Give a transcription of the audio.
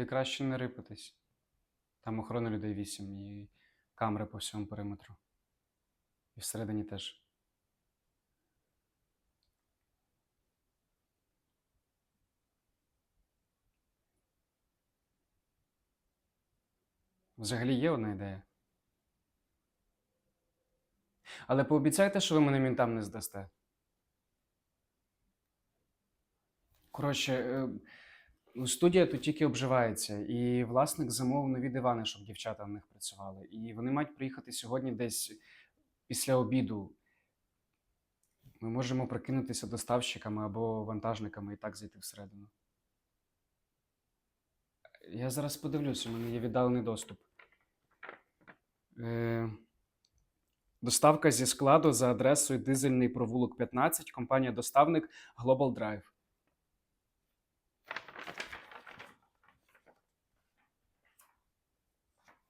Туди краще не рипатись. Там охорона людей вісім і камери по всьому периметру. І всередині теж. Взагалі є одна ідея. Але пообіцяйте, що ви мене мінтам не здасте. Коротше, е, студія тут тільки обживається, і власник замовив нові дивани, щоб дівчата в них працювали. І вони мають приїхати сьогодні десь після обіду. Ми можемо прикинутися доставщиками або вантажниками і так зайти всередину. Я зараз подивлюсь, у мене є віддалений доступ. Е, доставка зі складу за адресою Дизельний провулок 15, компанія доставник Global Drive.